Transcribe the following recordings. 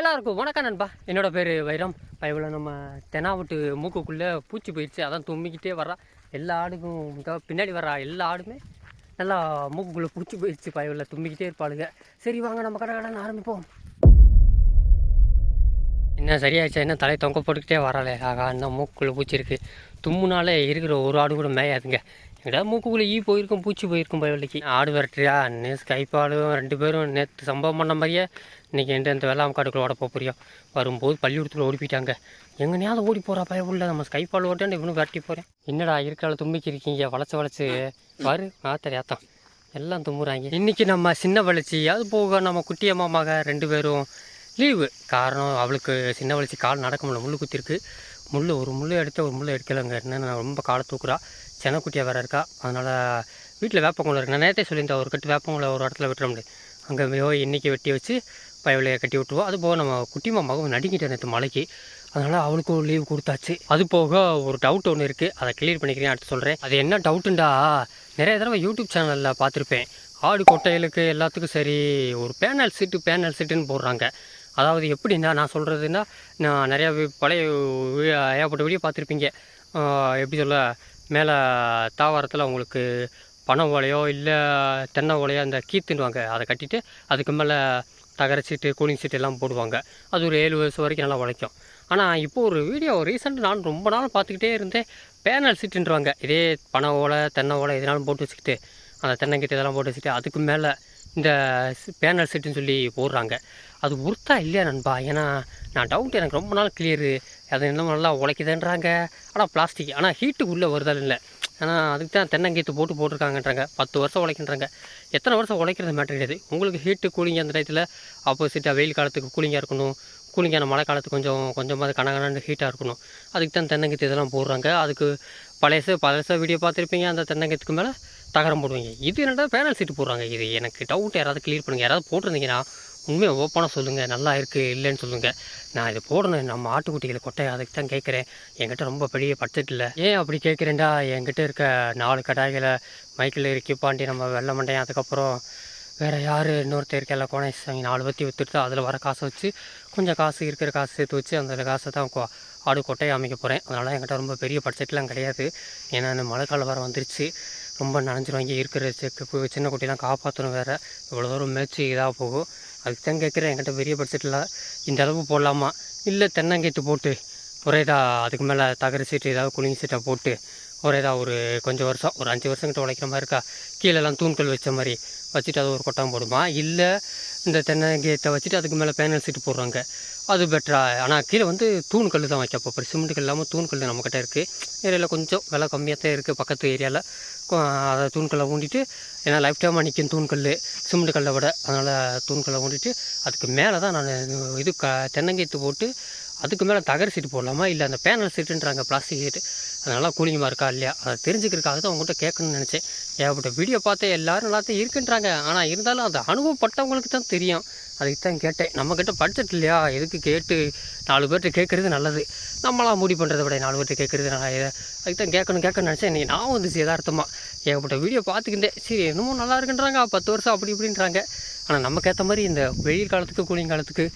எல்லாருக்கும் வணக்கம் நண்பா. என்னோட பேர் வைரம். பயவில் நம்ம தெனாவட்டு மூக்குக்குள்ளே பூச்சி போயிடுச்சு அதான் தும்மிக்கிட்டே வர்றா. எல்லா ஆடுக்கும் பின்னாடி வர்றா. எல்லா ஆடுமே நல்லா மூக்குக்குள்ளே பூச்சி போயிடுச்சு பயவில் தும்பிக்கிட்டே இருப்பாளுங்க. சரி வாங்க நம்ம கடை கடன் ஆரம்பிப்போம். என்ன சரியாயிடுச்சா? என்ன தலை தொங்க போட்டுக்கிட்டே வராளே? ஆகா இன்னும் மூக்குக்குள்ளே பூச்சி இருக்குது தும்முனாலே இருக்கிற ஒரு ஆடு கூட மேயாதுங்க. இடா மூக்குக்குள்ளே ஈ போயிருக்கும் பூச்சி போயிருக்கும் பயவலிக்கு ஆடு விரட்டுறியா? நேற்று கைப்பாலும் ரெண்டு பேரும் நேற்று சம்பவம் பண்ண மாதிரியே இன்றைக்கி எந்த இந்த வெள்ளாம் காட்டுக்குள்ள ஓட போக போறியா? வரும்போது பள்ளிக்கூடத்தில் ஓடி போயிட்டாங்க எங்கனையாவது ஓடி போகிறா பயவுள்ள நம்ம ஸ்கைப்பால் ஓட்டேன் இவனும் விரட்டி போகிறேன் என்னடா இருக்கால தும்பிக்கு இருக்கீங்க வளச்சு வளச்சு. வரு ஆத்தரி எல்லாம் தும்புறாங்க இன்றைக்கி நம்ம சின்ன வளர்ச்சி அது போக நம்ம குட்டி அம்மாமாக ரெண்டு பேரும் லீவு. காரணம் அவளுக்கு சின்ன வளர்ச்சி கால் நடக்க முடியல முள்ளு குத்திருக்கு. முள் ஒரு முள் எடுத்து ஒரு முள் எடுக்கலைங்க. என்னென்ன ரொம்ப காலை தூக்குறா. செனக்குட்டியாக வேறு இருக்கா? அதனால் வீட்டில் வேப்பங்குளம் இருக்குது நான் நேரத்தை சொல்லியிருந்தேன் ஒரு கட்டு வேப்பங்குளம் ஒரு இடத்துல விட்டுற முடியும் அங்கே போய் இன்றைக்கி வெட்டி வச்சு பயவிலையை கட்டி விட்டுருவோம். அது போக நம்ம குட்டி மகவும் நடிக்கிட்டேன் நேற்று மலைக்கு. அதனால் அவளுக்கும் லீவ் கொடுத்தாச்சு. அது போக ஒரு டவுட் ஒன்று இருக்குது அதை கிளியர் பண்ணிக்கிறேன் அடுத்து சொல்கிறேன் அது என்ன டவுட்டுண்டா நிறைய தடவை யூடியூப் சேனலில் பார்த்துருப்பேன். ஆடு கொட்டைகளுக்கு எல்லாத்துக்கும் சரி ஒரு பேனல் சீட்டு பேனல் சீட்டுன்னு போடுறாங்க. அதாவது எப்படின்னா நான் சொல்கிறதுன்னா நான் நிறையா பழைய ஏகப்பட்ட வீடியோ பார்த்துருப்பீங்க. எப்படி சொல்ல மேலே தாவரத்தில் உங்களுக்கு பனை ஓலையோ இல்லை தென்னை ஓலையோ அந்த கீத்துன்னுவாங்க அதை கட்டிட்டு அதுக்கு மேலே தகர சீட்டு கூலிங் சீட்டு எல்லாம் போடுவாங்க. அது ஒரு ஏழு வருஷம் வரைக்கும் நல்லா உழைக்கும். ஆனால் இப்போது ஒரு வீடியோ ரீசெண்ட் நான் ரொம்ப நாள் பார்த்துக்கிட்டே இருந்தேன். பேனல் சீட்டுன்றவாங்க இதே பனை ஓலை தென்னை ஓலை எதுனாலும் போட்டு வச்சுக்கிட்டு அந்த தென்னங்கிட்ட இதெல்லாம் போட்டு வச்சுட்டு அதுக்கு மேலே இந்த பேனல் சீட்டுன்னு சொல்லி போடுறாங்க. அது உறுத்தா இல்லையா நண்பா? ஏன்னா நான் டவுட் எனக்கு ரொம்ப நாள் கிளியரு அது இன்னும் நல்லா உழைக்குதுன்றாங்க. ஆனால் பிளாஸ்டிக் ஆனால் ஹீட்டு உள்ளே வருதல் இல்லை. ஆனால் அதுக்கு தான் தென்னங்கீத்து போட்டு போட்டிருக்காங்கன்றாங்க. பத்து வருஷம் உழைக்கின்றாங்க. எத்தனை வருஷம் உழைக்கிறது மேட்டர் கிடையாது. உங்களுக்கு ஹீட்டு கூலிங் அந்த டயத்தில் ஆப்போசிட்டாக வெயில் காலத்துக்கு கூலிங்காக இருக்கணும். கூலிங்கான மழை காலத்துக்கு கொஞ்சம் கொஞ்சமாக கனகனான ஹீட்டாக இருக்கணும். அதுக்கு தான் தென்னங்கீத்து இதெல்லாம் போடுறாங்க. அதுக்கு பழசு பழச வீடியோ பார்த்துருப்பீங்க. அந்த தென்னங்கீத்துக்கு மேலே தகரம் போடுவீங்க. இது என்னடா பேனல் சீட்டு போடுறாங்க. இது எனக்கு டவுட் யாராவது கிளியர் பண்ணுங்கள் யாராவது போட்டிருந்தீங்கன்னா உண்மையை ஓப்பனாக சொல்லுங்கள் நல்லா இருக்குது இல்லைன்னு சொல்லுங்கள் நான் இதை போடணும் நம்ம ஆட்டுக்குட்டிகளை கொட்டை அதுக்கு தான் கேட்குறேன். என்கிட்ட ரொம்ப பெரிய பட்ஜெட் இல்லை. ஏன் அப்படி கேட்குறேன்டா? என்கிட்ட இருக்க நாலு கடாய்களை மைக்கில் இருக்கி பாண்டி நம்ம வெள்ளை மண்டையன் அதுக்கப்புறம் வேறு யார்? இன்னொருத்தர் இருக்கல கோணை அவங்க நாலு பற்றி விற்றுட்டு அதில் வர காசை வச்சு கொஞ்சம் காசு இருக்கிற காசு சேர்த்து வச்சு அந்த காசை தான் கொ- ஆடு கொட்டையை அமைக்க போகிறேன் அதனால் என்கிட்ட ரொம்ப பெரிய பட்ஜெட்லாம் கிடையாது. ஏன்னா இந்த மழை காலம் வேறு வந்துருச்சு. ரொம்ப நனைஞ்சிருவாங்க இருக்கிற செக்கு சின்ன குட்டிலாம் காப்பாற்றணும் வேறு. இவ்வளோ தூரம் மேய்ச்சி இதாக போகும். அதுக்கு தான் கேட்குறேன் என்கிட்ட பெரிய பட்ஜெட்டில் இந்த அளவு போடலாமா? இல்லை தென்னங்கேத்து போட்டு ஒரே இதாக அதுக்கு மேலே தகர சீட்டு ஏதாவது குளிங்க சீட்டை போட்டு ஒரே இதாக ஒரு கொஞ்சம் வருஷம் ஒரு அஞ்சு வருஷம் கிட்ட உழைக்கிற மாதிரி இருக்கா? கீழெல்லாம் தூண்கள் வச்ச மாதிரி வச்சுட்டு அது ஒரு கொட்டாம் போடுமா? இல்லை இந்த தென்னங்கீத்தை வச்சுட்டு அதுக்கு மேலே பேனல் சீட்டு போடுறாங்க. அது பெட்டரா ஆனால் கீழே வந்து தூண் கல் தான் வைக்க போகிறேன் சிமெண்ட் கல் இல்லாமல் தூண் கல் நம்மக்கிட்ட இருக்குது ஏரியாவில் கொஞ்சம் விலை கம்மியாக தான் இருக்குது பக்கத்து ஏரியாவில் அதை தூண்கல்லை ஊண்டிட்டு ஏன்னா லைஃப் டைமாக நிற்கும் தூண்கல் சிமெண்ட் கல்லை விட அதனால் தூண்கல்லை ஊண்டிட்டு அதுக்கு மேலே தான் நான் இது க தென்னங்கீத்து போட்டு அதுக்கு மேலே தகர சீட்டு போடலாமா? இல்லை அந்த பேனல் சீட்டுன்றாங்க பிளாஸ்டிக் சீட்டு. அதனால கூலிங்கமாக இருக்கா இல்லையா? அதை தெரிஞ்சுக்கிறதுக்காக தான் உங்கள்கிட்ட கேட்கணும்னு நினச்சேன். ஏகப்பட்ட வீடியோ பார்த்து எல்லோரும் எல்லாத்தையும் இருக்குன்றாங்க ஆனால் இருந்தாலும் அது அனுபவப்பட்டவங்களுக்கு தான் தெரியும். அதுக்கு தான் கேட்டேன். நம்மக்கிட்ட பட்ஜெட் இல்லையா? எதுக்கு கேட்டு நாலு பேர்கிட்ட கேட்குறது நல்லது. நம்மளாம் முடிவு பண்ணுறத விட நாலு பேர்கிட்ட கேட்குறது நான் அதுக்கு தான் கேட்கணும் கேட்கணும்னு நினச்சேன். இன்றைக்கி நான் வந்து யதார்த்தமாக ஏகப்பட்ட வீடியோ பார்த்துக்கிட்டேன். சரி என்னமோ நல்லா இருக்குன்றாங்க. பத்து வருஷம் அப்படி இப்படின்றாங்க. ஆனால் நமக்கு ஏற்ற மாதிரி இந்த வெயில் காலத்துக்கு கூலிங் காலத்துக்கு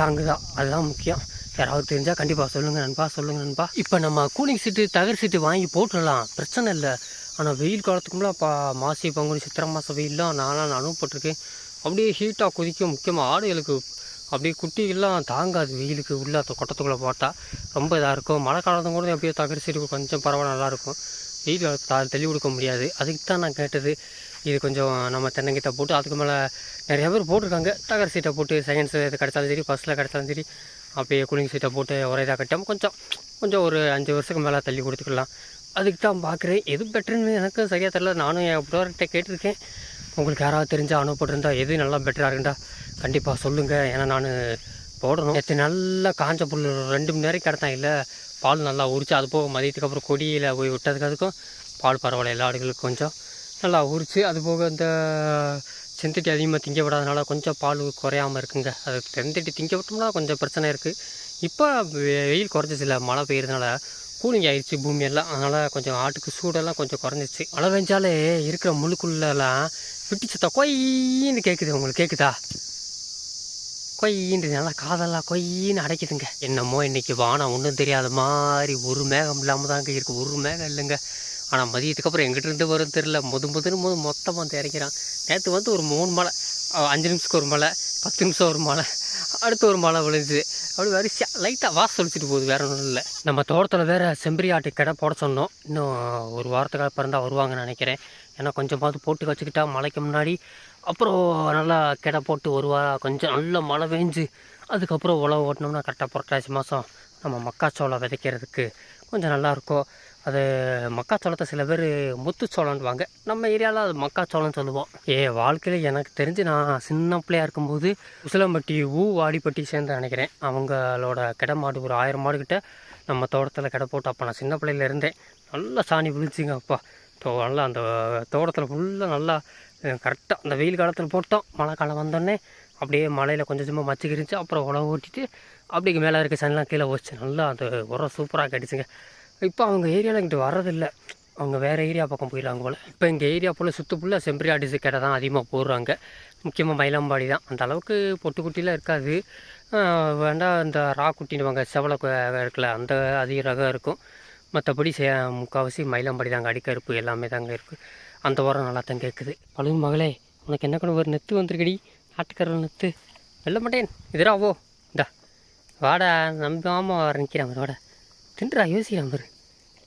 தாங்குதா? அதுதான் முக்கியம். யாராவது தெரிஞ்சால் கண்டிப்பாக சொல்லுங்கள் நண்பா. சொல்லுங்கள் நண்பா. இப்போ நம்ம கூலிங் சீட்டு தகர் சீட்டு வாங்கி போட்டுடலாம். பிரச்சனை இல்லை. ஆனால் வெயில் காலத்துக்குள்ளே பா மாசி பங்குனி சித்திரை மாதம் வெயில்லாம் நான்லாம் அனுப்பப்பட்டிருக்கேன் அப்படியே ஹீட்டாக கொதிக்கும். முக்கியமாக ஆடுகளுக்கு அப்படியே குட்டிகள்லாம் தாங்காது வெயிலுக்கு உள்ளே அந்த கொட்டத்துக்குள்ளே போட்டால் ரொம்ப இதாக இருக்கும். மழை காலத்தும் கூட அப்படியே தகர சீட்டு கொஞ்சம் பரவாயில்ல நல்லாயிருக்கும் வெயில் காலத்து தள்ளி கொடுக்க முடியாது. அதுக்கு தான் நான் கேட்டது. இது கொஞ்சம் நம்ம தென்னங்கிட்ட போட்டு அதுக்கு மேலே நிறைய பேர் போட்டிருக்காங்க. தகர சீட்டை போட்டு செகண்ட்ஸ் இது கிடச்சாலும் சரி ஃபஸ்ட்டில் கிடச்சாலும் சரி அப்படியே கூலிங் சீட்டை போட்டு ஒரே இதாக கட்டாமல் கொஞ்சம் கொஞ்சம் ஒரு அஞ்சு வருஷத்துக்கு மேலே தள்ளி கொடுத்துக்கலாம். அதுக்கு தான் பார்க்குறேன் எது பெட்டர்னு எனக்கும் சரியாக தெரில நானும் என் ப்ரோர்கிட்ட கேட்டிருக்கேன். உங்களுக்கு யாராவது தெரிஞ்சால் அனுப்பிட்டுருந்தா எது நல்லா பெட்டராக இருக்குண்டா கண்டிப்பாக சொல்லுங்கள் ஏன்னா நான் போடணும். நேற்று நல்லா காஞ்ச புல் ரெண்டு மணி நேரம் கிடத்தான். இல்லை பால் நல்லா உரிச்சு அது போக மதியத்துக்கு அப்புறம் கொடியில் போய் விட்டதுக்கு அதுக்கும் பால் பரவாயில்ல. எல்லா ஆடுகளுக்கும் கொஞ்சம் நல்லா உரிச்சு அது போக இந்த செந்தட்டி அதிகமாக திங்க விடாதனால கொஞ்சம் பால் குறையாமல் இருக்குங்க. அது செந்தட்டி திங்க விட்டோம்னா கொஞ்சம் பிரச்சனை இருக்குது இப்போ வெயில் குறைஞ்சிச்சு இல்லை மழை பெய்யறதுனால கூலிங் ஆயிடுச்சு பூமி எல்லாம் அதனால் கொஞ்சம் ஆட்டுக்கு சூடெல்லாம் கொஞ்சம் குறைஞ்சிச்சு மழை பெஞ்சாலே இருக்கிற முழுக்குள்ளெல்லாம் விட்டு சத்தம் கொய்ன்னு கேட்குது உங்களுக்கு கேட்குதா கொய்யின்னு நல்லா காதெல்லாம் கொய்யின்னு அடைக்குதுங்க. என்னமோ இன்னைக்கு வானம் ஒன்றும் தெரியாத மாதிரி ஒரு மேகம் இல்லாமல் தாங்க இருக்குது ஒரு மேகம் இல்லைங்க. ஆனால் மதியத்துக்கு அப்புறம் எங்கிட்டிருந்து வரும் தெரில முது முதுன்னு முது மொத்தமாக வந்து இறக்கிறான் நேற்று வந்து ஒரு மூணு மலை அஞ்சு நிமிஷத்துக்கு ஒரு மலை பத்து நிமிஷம் ஒரு மலை அடுத்து ஒரு மழை விழுந்துச்சு. அப்படி வரிசையா லைட்டாக வாசம் ஒழிச்சிட்டு போகுது வேற ஒன்றும் இல்லை. நம்ம தோட்டத்தில் வேற செம்பரி ஆட்டு கடை போட சொன்னோம். இன்னும் ஒரு வாரத்துக்கு அப்புறம் தான் வருவாங்கன்னு நினைக்கிறேன். ஏன்னா கொஞ்சமாவது போட்டு வச்சுக்கிட்டா மழைக்கு முன்னாடி அப்புறம் நல்லா கிடை போட்டு ஒரு வாரம் கொஞ்சம் நல்ல மழை பெஞ்சு அதுக்கப்புறம் உழவு ஓட்டினோம்னா கரெக்டாக புரட்டாசி மாதம் நம்ம மக்காச்சோளம் விதைக்கிறதுக்கு கொஞ்சம் நல்லாயிருக்கும் அது மக்காச்சோளத்தை சில பேர் முத்துச்சோளம்வாங்க நம்ம ஏரியாவில் அது மக்காச்சோளம்னு சொல்லுவோம். ஏ வாழ்க்கையில் எனக்கு தெரிஞ்சு நான் சின்ன பிள்ளையா இருக்கும்போது உசிலம்பட்டி ஊ வாடிப்பட்டி சேர்ந்து நினைக்கிறேன். அவங்களோட கிடை மாடு ஒரு ஆயிரம் மாடு கிட்ட நம்ம தோட்டத்தில் கிடை போட்டு அப்போ நான் சின்ன பிள்ளையில இருந்தேன் நல்லா சாணி விழிச்சிங்க அப்பா. தோ நல்லா அந்த தோட்டத்தில் ஃபுல்லாக நல்லா கரெக்டாக அந்த வெயில் காலத்தில் போட்டோம். மழை காலம் வந்தோடனே அப்படியே மழையில் கொஞ்சம் கொஞ்சமாக மச்சிக்கிருந்துச்சு அப்புறம் உழவு ஓட்டிட்டு அப்படியே மேலே இருக்க சனிலாம் கீழே வச்சு நல்லா அந்த உரம் சூப்பராக கிடச்சிங்க. இப்போ அவங்க ஏரியாவில் இங்கிட்டு வர்றதில்ல. அவங்க வேறு ஏரியா பக்கம் போயிடுறாங்க போல். இப்போ எங்கள் ஏரியா போல் சுற்று ஃபுல்லாக செம்பரி கடை தான் அதிகமாக போடுறாங்க. முக்கியமாக மயிலாம்பாடி தான். அந்த அளவுக்கு பொட்டுக்குட்டிலாம் இருக்காது. வேண்டாம் இந்த ரா குட்டின்னுவாங்க செவலை இருக்கல இருக்குல்ல அந்த அதிக ரகம் இருக்கும். மற்றபடி சே முக்கால்வாசி மயிலாம்பாடி தாங்க. அடிக்கருப்பு எல்லாமே தாங்க இருக்குது அந்த உரம் நல்லா தான் கேட்குது பழுது மகளே உனக்கு என்ன கொண்டு ஒரு நெத்து வந்திருக்கடி. ஆட்டுக்கரல் நெத்து. வெல்ல மாட்டேன். இதுரா ஓ இந்தா. வாடா நம்பாமல் வர நிற்கிறான் வாடா. தின்றா யோசிக்கிறான் பாரு.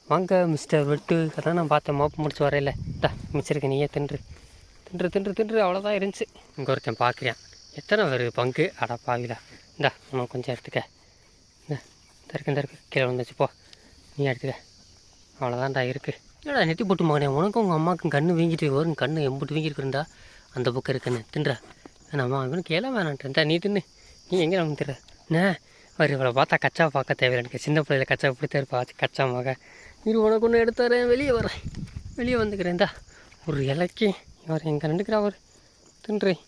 வாங்க மிஸ்டர் வெட்டு. அதான் நான் பார்த்தேன். மோப்பம் முடிச்சு வரையில. டா மிச்சிருக்க நீயே தின்று. தின்று தின்று தின்று. அவ்வளோதான் இருந்துச்சு. இங்கே ஒருத்தன் பார்க்குறியான் எத்தனை ஒரு பங்கு? அடா பாவிலா இந்தா இன்னும் கொஞ்சம் எடுத்துக்க. இந்த தருக்கு இந்த இருக்கு. கீழே வந்துச்சு போ நீ எடுத்துக்க. அவ்வளோதான்டா இருக்குது என்னடா நெத்தி போட்டு மகனே. உனக்கும் உங்கள் அம்மாவுக்கும் கண்ணு வீங்கிட்டு வரும் கண்ணு எம்பிட்டு வீங்கிருக்குண்டா அந்த புக்கு இருக்குன்னு. தின்றா. வேணாம்மா இவனுக்கு கேள வேணான்ட்டு. நீ தின்னு. நீ எங்கே நம்ம தின்ற என்ன? அவர் இவளை பார்த்தா கச்சா பார்க்க தேவையில்லை. எனக்கு சின்ன பிள்ளையில கச்சா பிடித்தா இருப்பா. கச்சா மக இரு உனக்கு ஒன்று எடுத்துறேன். வெளியே வரேன் வெளியே வந்துக்கிறேன்டா ஒரு இலைக்கு. இவர் எங்கே நின்றுக்கிறா அவர். தின்றேன்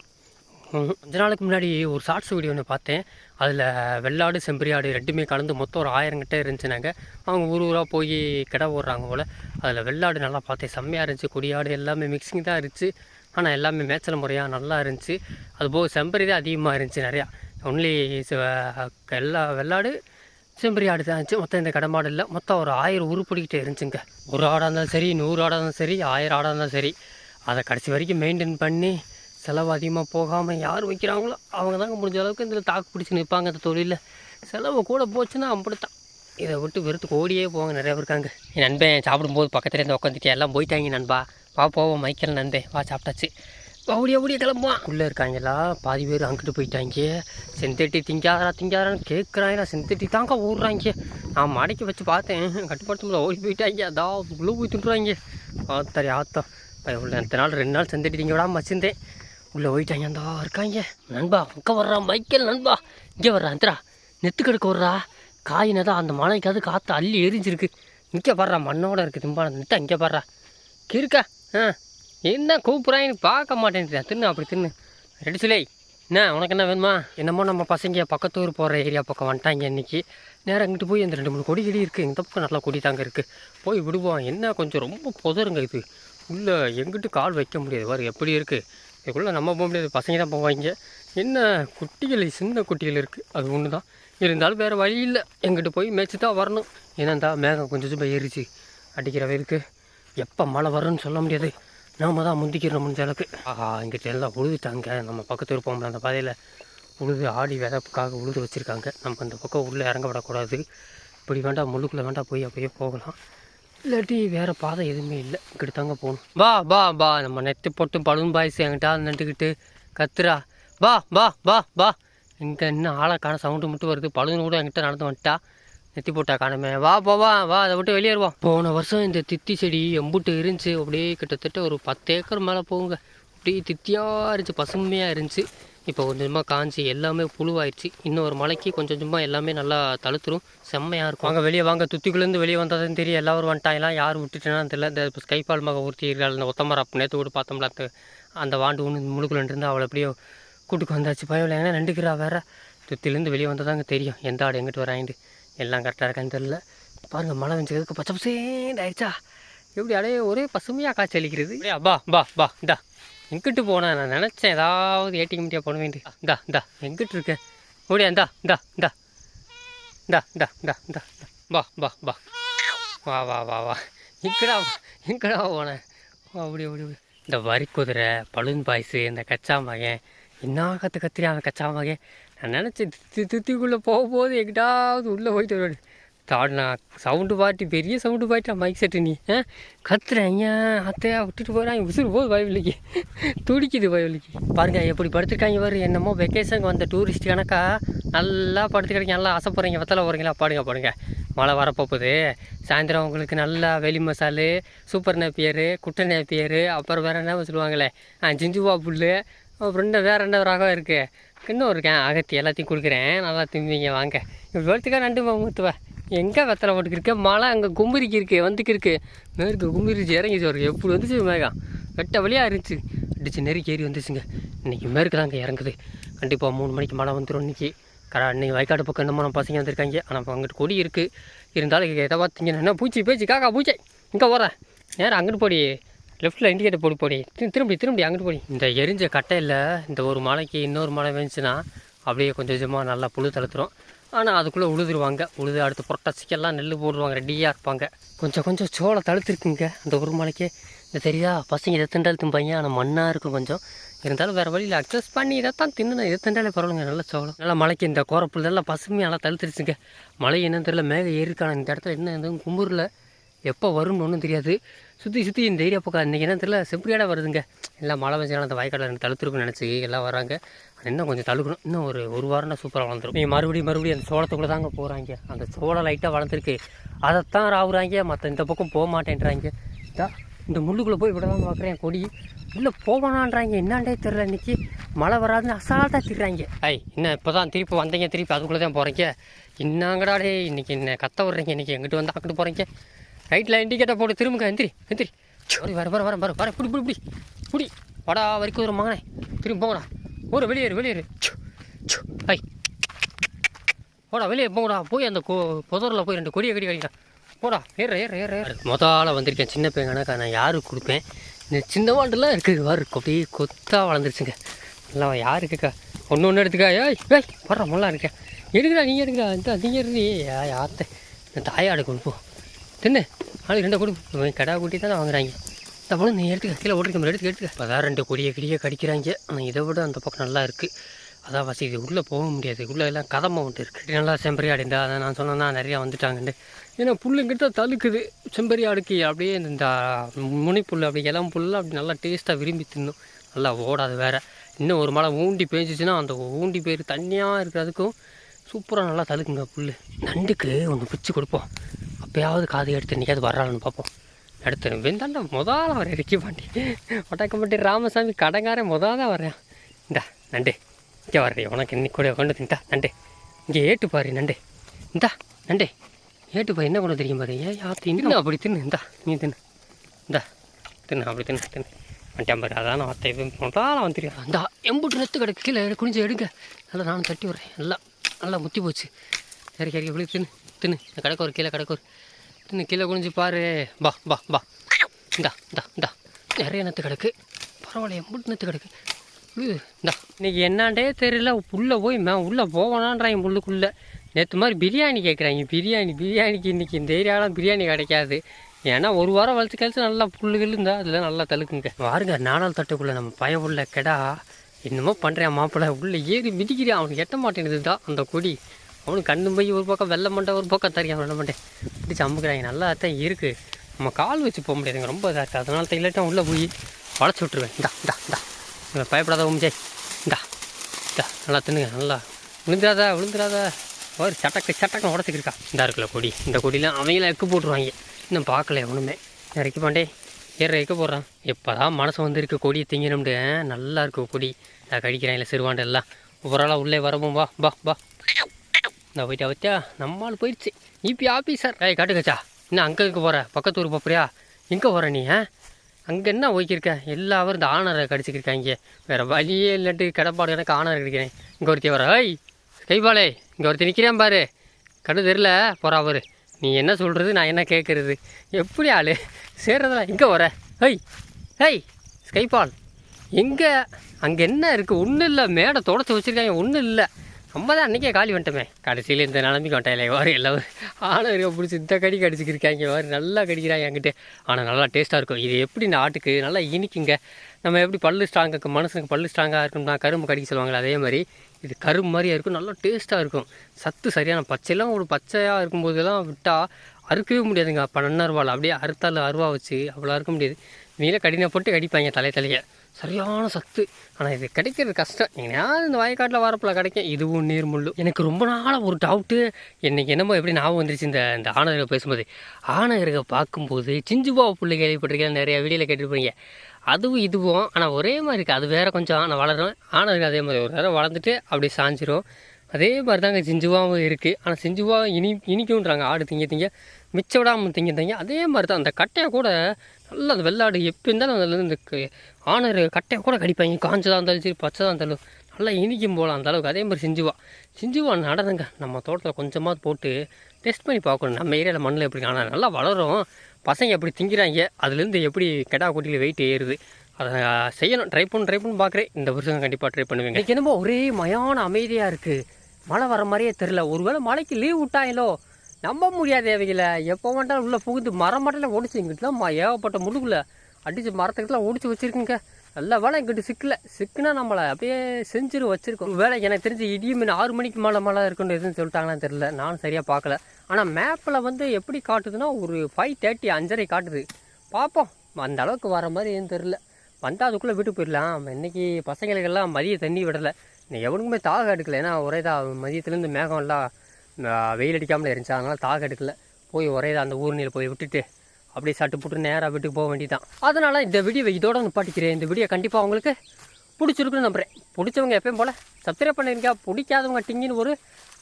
கொஞ்ச நாளுக்கு முன்னாடி ஒரு ஷார்ட்ஸ் வீடியோ ஒன்று பார்த்தேன். அதில் வெள்ளாடு செம்பரியாடு ரெண்டுமே கலந்து மொத்தம் ஒரு ஆயிரம் கிட்ட இருந்துச்சுனாங்க அவங்க ஊர் ஊராக போய் கிட ஓடுறாங்க போல். அதில் வெள்ளாடு நல்லா பார்த்தேன். செம்மையாக இருந்துச்சு. கொடியாடு எல்லாமே மிக்சிங் தான் இருந்துச்சு. ஆனால் எல்லாமே மேய்ச்சல் முறையாக நல்லா இருந்துச்சு. அதுபோக செம்பரி தான் அதிகமாக இருந்துச்சு நிறையா. ஒன்லி எல்லா வெள்ளாடு செம்பரி ஆடு தான் இருந்துச்சு. மொத்தம் இந்த கடமாடு இல்லை. மொத்தம் ஒரு ஆயிரம் உருப்படிக்கிட்டே இருந்துச்சுங்க. ஒரு ஆடாக இருந்தாலும் சரி நூறு ஆடாக இருந்தாலும் சரி ஆயிரம் ஆடாக இருந்தாலும் சரி. அதை கடைசி வரைக்கும் மெயின்டைன் பண்ணி செலவு அதிகமாக போகாமல் யார் வைக்கிறாங்களோ அவங்க தாங்க முடிஞ்ச அளவுக்கு இதில் தாக்கு பிடிச்சி நிற்பாங்க அந்த தொழிலில். செலவு கூட போச்சுன்னா அப்படித்தான். இதை விட்டு வெறுத்து ஓடியே போவாங்க நிறைய இருக்காங்க. என் நண்பன் சாப்பிடும்போது பக்கத்துலேருந்து உட்காந்துட்டு எல்லாம் போயிட்டாங்க நண்பா. வா போவோம் மைக்கேல் நண்பே. வா சாப்பிட்டாச்சு. அப்படியே அப்படியே கிளம்புவான் உள்ளே இருக்காங்களா? பாதி பேர் அங்கிட்டு போயிட்டாங்க. செந்தட்டி திங்காதரா திங்காதான்னு கேட்குறாங்களா செந்தட்டி தாங்க ஓடுறாங்க. நான் மடக்கி வச்சு பார்த்தேன். கட்டுப்படுத்த முடியல ஓடி போயிட்டாங்க. அதா உள்ளே போய் திட்டுறாங்க. ஆத்தாரி ஆத்தம் உள்ள இந்த நாள்? ரெண்டு நாள் செந்தட்டி திங்க விடாம வச்சுருந்தேன். உள்ளே போயிட்டாங்க. அந்த இருக்காங்க. நண்பா அங்கே வர்றா மைக்கேல் நண்பா. இங்கே வர்றான் அந்தரா நெத்து கெடுக்க வர்றா. காயினதா அந்த மலைக்காவது காற்று அள்ளி எரிஞ்சிருக்கு. இங்கே பாடுறா மண்ணோட இருக்குது திம்பான நெத்தை இங்கே பாடுறா கிருக்கா ஆ. என்ன கூப்பிட்றான்னு பார்க்க மாட்டேன் தின்னு அப்படி தின்னு. ரெடி சிலை என்ன உனக்கு என்ன வேணுமா? என்னமோ நம்ம பசங்க பக்கத்து ஊர் போகிற ஏரியா பக்கம் வந்துட்டாங்க இன்றைக்கி நேரம் இங்கிட்டு போய் அந்த ரெண்டு மூணு கொடி கிடி இருக்குது இந்த பக்கம் நல்லா கொடி தாங்க இருக்குது போய் விடுவோம். என்ன கொஞ்சம் ரொம்ப புதருங்க இது. உள்ளே எங்கிட்டு கால் வைக்க முடியாது. பாரு எப்படி இருக்குது இதுக்குள்ளே நம்ம போக முடியாது. பசங்க தான் போவாங்க. என்ன குட்டிகள் சின்ன குட்டிகள் இருக்குது அது ஒன்று தான் இருந்தாலும் வேறு வழி இல்லை. எங்கிட்டு போய் மேய்ச்சி தான் வரணும். ஏன்னா மேகம் கொஞ்சம் கொஞ்சமாக ஏறிச்சு. அடிக்கிற வெயிலுக்கு எப்போ மழை வரும்னு சொல்ல முடியாது. நாம தான் முந்திக்கிறோம் முடிஞ்ச அளவுக்கு. ஆஹா இங்கிட்ட எல்லாம் உழுதுட்டாங்க. நம்ம பக்கத்து இருப்போம்ல அந்த பாதையில் உழுது ஆடி விதப்புக்காக உழுது வச்சுருக்காங்க. நம்ம அந்த பக்கம் உள்ளே இறங்க விடக்கூடாது இப்படி வேண்டாம் முள்ளுக்குள்ளே வேண்டாம் போய் அப்படியே போகலாம். இல்லாட்டி வேறு பாதை எதுவுமே இல்லை. இங்கிட்ட தாங்க போகணும். வா வா வா. நம்ம நெத்து போட்டு பலூன் பாய்ஸ் என்கிட்ட நின்றுக்கிட்டு கத்துறா. வா வா வா வா. இங்கே இன்னும் ஆளை காண சவுண்டு மட்டும் வருது. பலூன் கூட என்கிட்ட நடந்து வந்துட்டா. நெத்தி போட்டா காணுமே. வா போவா வா வா அதை விட்டு வெளியேறுவோம் போன வருஷம் இந்த தித்தி செடி எம்புட்டு இருந்துச்சு. அப்படியே கிட்டத்தட்ட ஒரு பத்து ஏக்கர் மேலே போகுங்க. அப்படியே தித்தியாக இருந்துச்சு பசுமையாக இருந்துச்சு. இப்போ கொஞ்சம் கொஞ்சமாக காஞ்சி எல்லாமே புழுவாயிடுச்சு இன்னும் ஒரு மலைக்கு கொஞ்சம் கொஞ்சமாக எல்லாமே நல்லா தழுத்துரும். செம்மையாக இருக்கும். வாங்க வெளியே வாங்க. துத்திக்குள்ளேருந்து வெளியே வந்ததுன்னு தெரியும். எல்லாரும் வந்துட்டாங்களாம் யார் விட்டுட்டேன்னு தெரியல. இந்த ஸ்கைபால் மக ஒருத்தி இருக்காள் இந்த ஒத்தமரம் நேற்று கூட பார்த்தோம்ல. அந்த அந்த வாண்டு ஒன்று முழுக்குலன்ட்டு அவளை எப்படியோ கூட்டுக்கு வந்தாச்சு. பயம் ஏன்னா ரெண்டுக்கிறா வேற. துத்திலேருந்து வெளியே வந்ததாங்க தெரியும். எந்த ஆடு எங்கிட்டு வராயிண்டு எல்லாம் கரெக்டாக இருக்கான்னு தெரியல. பாருங்க மழை வெஞ்சதுக்கு பச்சை பசேன்னு ஆயிடுச்சா. எப்படி அடையே ஒரே பசுமையாக காய்ச்சி அளிக்கிறது பா பா பா இந்தா. எங்கிட்டு போனேன் நான் நினச்சேன் ஏதாவது ஏடிஎம் மீட்டியா போன வேண்டி இந்தா இந்தா எங்கிட்டு இருக்க? ஓடியா இந்தா இந்தா இந்தா. இந்தா இந்தா இந்தா இந்தா வா வா வா வா வா வா. வா இங்கடா இங்கடா போனேன் அப்படி அப்படி அப்படி. இந்த வரி குதிரை பலூன் பாய்ஸு இந்த கச்சா மகன் என்ன கற்று கத்திரி அவன் கச்சா நான் நினச்சேன் தித்தி தித்திக்குள்ளே போக போது எங்கிட்டாவது உள்ளே போயிட்டு வருவாடு தாடினா சவுண்டு பாட்டி பெரிய சவுண்டு பாட்டி மைக் செட்டு நீ. ஆ? கத்துறேன் ஏன் அத்தையா விட்டுட்டு போகிறான் உசுறு போகுது வயவலிக்கு துடிக்குது வயவலிக்கு பாருங்க எப்படி படுத்துருக்காங்க பாரு என்னமோ வெக்கேஷனுக்கு வந்த டூரிஸ்ட் கணக்கா? நல்லா படுத்துக்கிறீங்க நல்லா ஆசைப்படுறீங்க வெத்தலை போகிறீங்களா பாடுங்க பாடுங்க. மழை வரப்போகுது சாயந்தரம் உங்களுக்கு நல்லா வெளி மசாலு சூப்பர் நேப்பியரு குட்டை நேப்பியரு அப்புறம் வேறு என்ன சொல்லுவாங்களே? ஜிஞ்சுவா புல் அப்புறம் வேறு என்ன ரகம் இருக்குது இன்னும் இருக்கேன் அகத்தி எல்லாத்தையும் கொடுக்குறேன். நல்லா திம்பிங்க வாங்க. இப்படி வளர்த்துக்கா நண்டு ஊற்றுவா எங்கே வெத்தலை போட்டுக்கிருக்க? மழை அங்கே கும்பிரிக்கு இருக்குது வந்துக்கு இருக்கு. மேற்கு கும்பிரிச்சு இறங்கி சொல்கிறேன் எப்படி வந்துச்சு மேகம்? வெட்ட வழியாக இருந்துச்சு. அடிச்சு நெருக்கி ஏறி வந்துச்சுங்க. இன்றைக்கி மேற்கு தாங்க இறங்குது. கண்டிப்பாக மூணு மணிக்கு மழை வந்துடும் இன்னைக்கு. கரா இன்றைக்கி வயக்காடு பக்கம் என்னமோ நம்ம பசங்க வந்திருக்காங்க. ஆனால் இப்போ அங்கிட்டு கொடி இருக்குது இருந்தாலும் எதை பார்த்தீங்கன்னா என்ன? பூச்சி பேச்சு காக்கா பூச்சி. இங்கே போகிறேன் நேரம் அங்கிட்டு போடி. லெஃப்ட்டில் இண்டிகேட்டர் போடு போடி. திரும்பி திரும்பி அங்கிட்டு போடி. இந்த எரிஞ்ச கட்டையில் இந்த ஒரு மலைக்கு இன்னொரு மலை வந்துச்சுன்னா அப்படியே கொஞ்சம் கொஞ்சமாக நல்லா புழு தளர்த்துரும். ஆனால் அதுக்குள்ளே உழுதுருவாங்க. உழுது அடுத்து புரட்டாசிக்கெல்லாம் நெல் போடுவாங்க. ரெடியாக இருப்பாங்க. கொஞ்சம் கொஞ்சம் சோளம் தழுத்துருக்குங்க அந்த ஒரு மலைக்கு. இந்த தெரியா பசங்க இதை திண்டால் திம்பாங்க. ஆனால் மண்ணாக இருக்கும் கொஞ்சம். இருந்தாலும் வேறு வழியில் அட்ஜஸ்ட் பண்ணி இதைத்தான் தின்னு இதை திண்டாலே பரவாயில்லைங்க. நல்ல சோளம். நல்லா மலைக்கு இந்த கோரப்புள்ளதெல்லாம் எல்லாம் பசுமையாக நல்லா தழுத்துருச்சுங்க மழை என்னன்னு தெரியல. மேக ஏறிருக்கான. இந்த இடத்துல என்ன எதுவும் கும்புரில் எப்போ வரும்னு ஒன்றும் தெரியாது. சுற்றி சுற்றி இந்த ஏரியா பக்கம் இன்றைக்கி என்ன தெரியல செம்பரியாட வருதுங்க. எல்லாம் மழை பெஞ்சாலும் அந்த வாய்க்காலில் எனக்கு தழுத்துருக்குன்னு நினச்சி எல்லாம் வராங்க. இன்னும் கொஞ்சம் தழுக்கணும் இன்னும் ஒரு ஒரு வாரம்னா சூப்பராக வளர்ந்துரும். நீங்கள் மறுபடியும் மறுபடியும் அந்த சோளத்துக்குள்ளே தாங்க போகிறாங்க அந்த சோளம் லைட்டாக வளர்ந்துருக்கு. அதைத்தான் ராவுறாங்க. மற்ற இந்த பக்கம் போக மாட்டேன்றாங்க. இதா இந்த முள்ளுக்குள்ளே போய் விட தான் பார்க்குறேன் கொடி. உள்ளே போவானான்றாங்க. என்னாண்டே தெரில இன்னைக்கு. மழை வராதுன்னு அசால்ட்டாக திடுறாங்க ஐ என்ன இப்போ தான் திருப்பி வந்தீங்க திருப்பி அதுக்குள்ளே தான் போகிறீங்க என்னங்கடா டே இன்னைக்கு என்ன கத்த விட்றீங்க இன்னைக்கு எங்கிட்டு வந்து அங்கிட்டு போகிறீங்க ரைட்டில் இண்டிகேட்டர் போட்டு திரும்புங்க எந்திரி எந்திரி. சரி வர வர வர வர வர. புடி புடி புடி. புடி. வடா வரைக்கும் ஒரு மகனே. திரும்பி போங்கடா. ஒரு வெளியேறு வெளியேறு. ச்சு, ஐ போடா வெளியே போங்கடா. போய் அந்த புதரில் போய் ரெண்டு கொடியை கடி கடிக்கிறேன் போடா ஏற ஏற ஏற ஏற. முதல்ல வந்திருக்கேன். சின்ன பையனாக்கா நான் யாருக்கு கொடுப்பேன்? இந்த சின்ன வாண்டெல்லாம் இருக்குது வாரு அப்படியே கொத்தாக வளர்ந்துருச்சுங்க. நல்லா யாருக்குக்கா ஒன்று ஒன்று எடுத்துக்கா. ஏய் ஏய் வர்ற முல்லாம் இருக்கேன். எடுக்கிறா நீ எடுக்கிறா இந்த நீங்கள் எடுத்து ஏய் இந்த தாயாடு கொடுப்போம் என்ன? ஆளு ரெண்டை கொடு கடா கூட்டி தானே வாங்குறாங்க. இந்த போல நீ எடுத்துக்க. கீழே ஓட்டிருக்க எடுத்து எடுத்துக்க இப்போ தான் ரெண்டு கொடியை கிடியை கடிக்கிறாங்க. ஆனால் இதை விட அந்த பக்கம் நல்லா இருக்குது அதான் வசதி. இது உள்ளே போக முடியாது. உள்ளே எல்லாம் கதமாக ஒன்று இருக்குது நல்லா செம்பரி ஆடு அதை நான் சொன்னேன்னா நிறையா வந்துட்டாங்கண்டு ஏன்னா புல்லுங்கிட்ட தழுக்குது. செம்பரி ஆடுக்கு அப்படியே இந்த முனிப்புல் அப்படி இளம் புல் அப்படி நல்லா டேஸ்ட்டாக விரும்பி தின்னும். நல்லா ஓடாது வேறு. இன்னும் ஒரு மழை ஊண்டி பேஞ்சிச்சுன்னா அந்த ஊண்டி பேர் தண்ணியாக இருக்கிறதுக்கும் சூப்பராக நல்லா தழுக்குங்க புல் நண்டுக்கு ஒன்று பிச்சு கொடுப்போம். அப்பயாவது காது எடுத்து இன்றைக்காவது வர்றான்னு பார்ப்போம். எடுத்து வெந்தாண்ட முதல்ல வர இறக்கி பாண்டி ஒட்டக்கப்பட்டி ராமசாமி கடங்காரன் முதல்ல தான் வரேன் இந்தா நண்டு. இங்கே வர்றேன் உனக்கு இன்னைக்கு கூட கொண்டு தின்டா நண்டு. இங்கே ஏட்டு பாரு நண்டு. இந்தா நண்டு. ஏட்டு பாரு என்ன கொண்டு தெரியும் பாரு. ஏன் யாத்தி இன்னும் அப்படி தின்னு இந்தா. நீ தின்னு. இந்தா தின்னு அப்படி தின்னு தின்னு. வந்துட்டேன் பாரு அதான் அத்தை முதல்ல வந்துருக்கேன் அந்த எம்புட்டு ரத்து கிடக்கு. கீழே குனிஞ்சு எடுங்க. நல்லா நானும் தட்டி விட்றேன். நல்லா நல்லா முத்தி போச்சு. சரி சரி இப்படி தின்னு. தின்னு. கிடக்கு ஒரு கீழே கிடக்கு ஒரு தின்னு கீழே குனிஞ்சு பாரு. பா பா பா இந்தா இந்தா இந்தா. நிறைய நத்து கிடக்கு. பரவாயில்ல முட்டு நத்து கிடக்கு. இந்தா. இன்னைக்கு என்னாண்டே தெரியல. உள்ளே போய் மே உள்ளே போவானான்றாங்க முள்ளுக்குள்ளே நேற்று மாதிரி பிரியாணி கேட்குறாங்க பிரியாணி பிரியாணிக்கு இன்றைக்கி இந்த ஏரியாலாம் பிரியாணி கிடைக்காது. ஏன்னா ஒரு வாரம் வளர்த்து கழிச்சு நல்லா புல்லுகள் இருந்தால் அதில் நல்லா தழுக்குங்க. பாருங்க நாணல் தட்டுக்குள்ளே நம்ம பயம் உள்ள கெடா. என்னமோ பண்ணுறேன் மாப்பிள்ளை. உள்ளே ஏறி மிதிக்கிறேன். அவனுக்கு எட்ட மாட்டேங்குது தான் அந்த கொடி. அவனுக்கு கண்ணு போய் ஒரு பக்கம் வெள்ளை மண்டை ஒரு பக்கம் தெரியும் வெள்ளை மண்டை பிடிச்சி அமுக்குறாங்க நல்லா தான் இருக்குது நம்ம கால் வச்சு போக முடியாதுங்க ரொம்ப இதாக இருக்குது அதனால தான் இல்லாட்டும் உள்ளே போய் வளைச்சி விட்ருவேன் இந்தா இந்தா இந்தா. இவன் பயப்படாத உமிஜய் இந்தா இந்தா. நல்லா தின்னுங்க. நல்லா விழுந்துடாதா விழுந்துடாதா. ஒரு சட்டக்கு சட்டக்கம் உடச்சிக்கிருக்கா இந்த இருக்குல்ல கொடி. இந்த கொடிலாம் அவங்கள எக்கு போட்டுருவாங்க. இன்னும் பார்க்கல ஒன்றுமே இறக்கி பாண்டே. ஏற எக்க போடுறான். எப்போ தான் மனசு வந்துருக்கு கொடியை திங்கணும்னு நல்லா இருக்கு கொடி. நான் கடிக்கிறேன். இல்லை சிறுவாண்டு எல்லாம். ஓவராலாக உள்ளே வரவும் வா வா வா. நான் போயிட்டா வச்சா நம்மால் போயிடுச்சு. இபி ஆஃபீஸர் ஏய் காட்டுக்கச்சா. இன்னும் அங்கே இருக்க போகிற பக்கத்து ஊர் போறியா எங்கே போகிற நீ அங்கே என்ன ஓய்க்கிருக்க? எல்லாரும் இந்த ஆனரை கடிச்சிக்கிருக்காங்க வேறு வழியே இல்லைன்ட்டு கிடப்பாடு எனக்கு ஆனர் கிடைக்கிறேன். இங்கே ஒருத்தி வர ஐய் கைபாலே இங்கே ஒருத்தி நிற்கிறேன் பாரு. கண்ணு தெரில போகிறா அவரு. நீ என்ன சொல்கிறது நான் என்ன கேட்குறது எப்படி ஆளு? சேர்றதில்ல இங்கே வர. ஐய் ஐய் ஸ்கைபால். எங்கே அங்கே என்ன இருக்குது ஒன்றும் இல்லை மேடை தொடச்சி வச்சுருக்காங்க ஒன்றும் இல்லை. நம்ம தான் அன்றைக்கே காலி வந்துட்டோமே. கடைசியில் இந்த நிலமைக்கு வந்துட்டாயில்ல வாரு எல்லாம் ஆனவர்கள் பிடிச்சி இந்த கடி கடிச்சிக்கிருக்காங்க வாரு நல்லா கடிக்கிறாங்க என்கிட்ட. ஆனால் நல்லா டேஸ்ட்டாக இருக்கும். இது எப்படி இந்த ஆட்டுக்கு? நல்லா இனிக்குங்க. நம்ம எப்படி பல்லு ஸ்ட்ராங்காக மனுஷனுக்கு பல்லு ஸ்ட்ராங்காக இருக்கும்னா கரும்பு கடிக்க சொல்லுவாங்களே அதே மாதிரி இது கரும்பு மாதிரியா இருக்கும் நல்லா டேஸ்ட்டாக இருக்கும். சத்து சரியான பச்சையெல்லாம் ஒரு பச்சையாக இருக்கும்போதெல்லாம் விட்டால் அறுக்கவே முடியாதுங்க. பன்னெண்டு ரூபாவில் அப்படியே அறுத்தால் அருவா வச்சு அவ்வளோ அறுக்க முடியாது. நீங்களே கடினை போட்டு கடிப்பாங்க தலை தலையை. சரியான சத்து. ஆனால் இது கிடைக்கிறது கஷ்டம். எங்கேயாவது இந்த வயக்காட்டில் வரப்பில் கிடைக்கும். இதுவும் நீர் முள்ளு. எனக்கு ரொம்ப நாளாக ஒரு டவுட்டு என்னைக்கு என்னமோ எப்படி ஞாபகம் வந்துருச்சு இந்த இந்த ஆணவர்கள் பேசும்போது. ஆணவர்களை பார்க்கும்போது சிஞ்சுபாவை பிள்ளை கேள்விப்பட்டிருக்கேன். நிறைய வீடியோவில் கேட்டிருப்பீங்க. அதுவும் இதுவும். ஆனால் ஒரே மாதிரி இருக்குது அது வேறு கொஞ்சம். ஆனால் வளரும் ஆணவர்கள் அதே மாதிரி ஒரு நேரம் வளர்ந்துட்டு அப்படி சாஞ்சிரும். அதே மாதிரி தாங்க சிஞ்சுவாவும் இருக்குது ஆனால் சிஞ்சுவா இனி இனிக்கும்ன்றாங்க. ஆடு திங்க திங்க. மிச்ச விடாமல் திங்க திங்க. அதே மாதிரி தான். அந்த கட்டையை கூட நல்லா அந்த வெள்ளாடு எப்போ இருந்தாலும் அதில் இந்த க- கட்டையை கூட கடிப்பாங்க. காஞ்சதாக இருந்தாலும் சரி பச்சைதாக இருந்தாலும் நல்லா இனிக்கும் போகலாம் அந்த அளவுக்கு. அதே மாதிரி செஞ்சுவா. செஞ்சுவா நடனுங்க நம்ம தோட்டத்தில் கொஞ்சமாக போட்டு டெஸ்ட் பண்ணி பார்க்கணும். நம்ம ஏரியாவில் மண்ணில் எப்படி ஆனால் நல்லா வளரும். பசங்க எப்படி திங்கிறாங்க அதுலேருந்து எப்படி கெடா குட்டியில் வெயிட் ஏறுது அதை செய்யணும். ட்ரை பண்ணு ட்ரை பண்ணி பார்க்குறேன். இந்த வருஷம் கண்டிப்பாக ட்ரை பண்ணுவேன் எனக்கு என்னமோ ஒரே மயான அமைதியாக இருக்குது மழை வர மாதிரியே தெரில ஒருவேளை மழைக்கு லீவ் விட்டாங்களோ நம்ப முடியாது அவைகளை எப்போ வேண்டாம் உள்ளே புகுந்து மரம் மட்டும் ஒடிச்சு இங்கிட்டலாம் ஏகப்பட்ட முழுகுல அடித்து மரத்துக்கிட்டலாம் ஒடிச்சு வச்சுருக்குங்க. நல்ல வேலை இங்கிட்டு சிக்கல. சிக்குனா நம்மளை அப்படியே செஞ்சுரு வச்சுருக்கோம். வேலை எனக்கு தெரிஞ்சு இடியும் ஆறு மணிக்கு மேலே மேலே இருக்குன்னு எதுன்னு சொல்லிட்டாங்களான்னு தெரில நானும் சரியாக பார்க்கல. ஆனால் மேப்பில் வந்து எப்படி காட்டுதுன்னா ஒரு ஃபைவ் தேர்ட்டி அஞ்சரை காட்டுது. பார்ப்போம் அந்த அளவுக்கு வர மாதிரி எதுவும் தெரில வந்தால் அதுக்குள்ளே வீட்டுக்கு போயிடலாம். இன்றைக்கி பசங்களுக்கெல்லாம் மதிய தண்ணி விடலை. இன்னைக்கு எவனுக்குமே தாக எடுக்கல. ஏன்னா ஒரே தான் மதியத்துலேருந்து மேகம் எல்லாம் வெயில் அடிக்காமல் இருந்துச்சு. அதனால் தாக எடுக்கல. போய் ஒரே அந்த ஊர்நிலை போய் விட்டுட்டு அப்படியே சட்டு புட்டு நேராக வீட்டுக்கு போக வேண்டியதான் அதனால் இந்த வீடியோவை இதோட நிப்பாட்டிக்கிறேன். இந்த வீடியோ கண்டிப்பாக உங்களுக்கு பிடிச்சிருக்குன்னு நம்புகிறேன் பிடிச்சவங்க எப்பயும் போல் சப்ஸ்கிரைப் பண்ணிருங்க. பிடிக்காதவங்க டிங்கின்னு ஒரு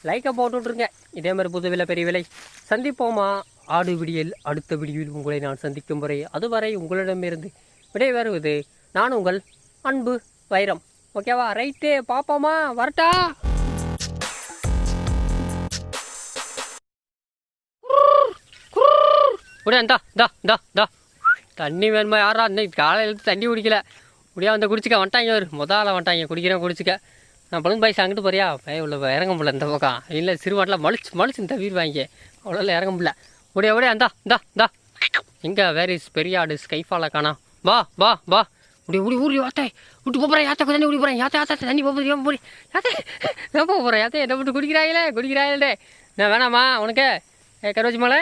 லைக்கை போட்டுட்ருங்க இதே மாதிரி புது விலை பெரிய விலை சந்திப்போமா? ஆடு விடியல் அடுத்த விடியில் உங்களை நான் சந்திக்கும் வரை அதுவரை உங்களிடமிருந்து விடை வருவது நான் உங்கள் அன்பு வைரம். ஓகேவா ரைட்டு பாப்போமா? வரட்டா? முடியா இந்தா இந்தா இந்தா இந்தா. தண்ணி வேணுமா யாரா? இன்னைக்கு காலையில் தண்ணி குடிக்கல. முடியா வந்து குடிச்சிக்க வந்துட்டாங்க ஒரு முதல்ல வந்துட்டாங்க குடிக்கிறேன் குடிச்சிக்க. நான் பழங்கு பாய்ஸ் அங்கிட்டு போறியா? பய உள்ள இறங்க முடியல இந்த பக்கம். இல்லை சிறுவாட்டில் மலிச்சு மலிச்சு தவிர்வாங்க அவ்வளோ இறங்க முடியல. முடியா முடியா இந்தா இந்தா இந்தா. எங்கே வேர் இஸ் பெரிய ஆடு ஸ்கைஃபால காணா. வா வா வா. இப்படி இப்படி ஊரி யாத்தே விட்டு போகிறேன் யாத்தா தண்ணி குடி போகிறேன் யாத்தா யாத்தா தண்ணி போகிறேன் போய் யாத்தே நான் போக போகிறேன் யாத்தே என்ன விட்டு குடிக்கிறாங்களே குடிக்கிறாங்களே நான் வேணாமா உனக்கு? ஏ கரோஜி மலை?